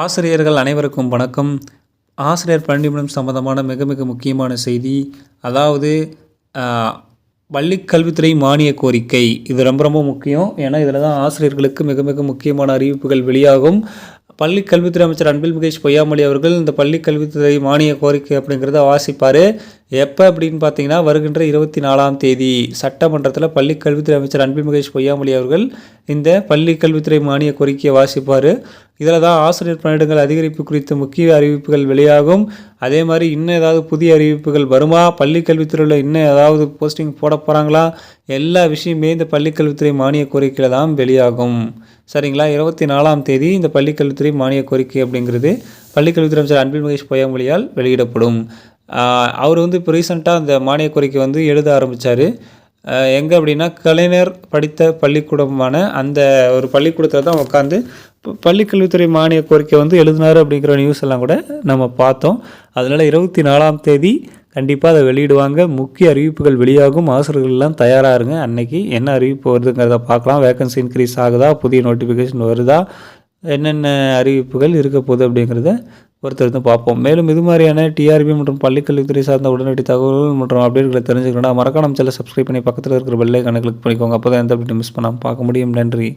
ஆசிரியர்கள் அனைவருக்கும் வணக்கம். ஆசிரியர் பணியிடம் சம்பந்தமான மிக மிக முக்கியமான செய்தி அதாவது பள்ளிக்கல்வித்துறை பள்ளிக் கல்வித்துறை மானிய கோரிக்கை. இது ரொம்ப ரொம்ப முக்கியம். ஏன்னா இதில் தான் ஆசிரியர்களுக்கு மிக மிக முக்கியமான அறிவிப்புகள் வெளியாகும். பள்ளி கல்வித்துறை அமைச்சர் அன்பில் முகேஷ் பொய்யாமொழி அவர்கள் இந்த பள்ளி கல்வித்துறை மானிய கோரிக்கை அப்படிங்கிறத வாசிப்பார். எப்போ அப்படின்னு பார்த்தீங்கன்னா வருகின்ற இருபத்தி நாலாம் தேதி சட்டமன்றத்தில் பள்ளி கல்வித்துறை அமைச்சர் அன்பில் மகேஷ் பொய்யாமொழி அவர்கள் இந்த பள்ளி கல்வித்துறை மானிய கோரிக்கையை வாசிப்பார். இதில் தான் ஆசிரியர் பணியிடங்கள் அதிகரிப்பு குறித்த முக்கிய அறிவிப்புகள் வெளியாகும். அதே மாதிரி இன்னும் ஏதாவது புதிய அறிவிப்புகள் வருமா? பள்ளிக் கல்வித்துறையில் இன்னும் ஏதாவது போஸ்டிங் போட போகிறாங்களா எல்லா விஷயமே இந்த பள்ளிக் கல்வித்துறை மானிய கோரிக்கையில் தான் வெளியாகும். சரிங்களா? இருபத்தி நாலாம் தேதி இந்த பள்ளிக் கல்வித்துறை மானிய கோரிக்கை அப்படிங்கிறது பள்ளிக்கல்வித்துறை அமைச்சர் அன்பில் மகேஷ் பொய்யாமொழியால் வெளியிடப்படும். அவர் வந்து இப்போ ரீசெண்டாக அந்த மானிய கோரிக்கை வந்து எழுத ஆரம்பித்தார் எங்கே அப்படின்னா கலைஞர் படித்த பள்ளிக்கூடமான அந்த ஒரு பள்ளிக்கூடத்தில் தான் உட்காந்து பள்ளிக்கல்வித்துறை மானிய கோரிக்கை வந்து எழுதினார் அப்படிங்கிற நியூஸ் எல்லாம் கூட நம்ம பார்த்தோம். அதனால் இருபத்தி நாலாம் தேதி கண்டிப்பாக அதை வெளியிடுவாங்க. முக்கிய அறிவிப்புகள் வெளியாகும். ஆசிரியர்கள்லாம் தயாராக இருங்க. அன்னைக்கு என்ன அறிவிப்பு வருதுங்கிறத பார்க்கலாம். வேகன்சி இன்க்ரீஸ் ஆகுதா? புதிய நோட்டிஃபிகேஷன் வருதா? என்னென்ன அறிவிப்புகள் இருக்க போகுது அப்படிங்கிறத பொறுத்திருந்து பார்ப்போம். மேலும் இது மாதிரியான டிஆர்பி மற்றும் பள்ளிக்கல்வித்துறை சார்ந்த உடனடி தகவல்கள் மற்றும் அப்டேட்களை தெரிஞ்சுக்கணும்னா மறக்காம சேனலை சப்ஸ்கிரைப் பண்ணி பக்கத்தில் இருக்கிற பெல்லை கணக்கு கிளிக் பண்ணிக்கோங்க. அப்போ தான் எந்த அப்டேட் மிஸ் பண்ணாமல் பார்க்க முடியும். நன்றி.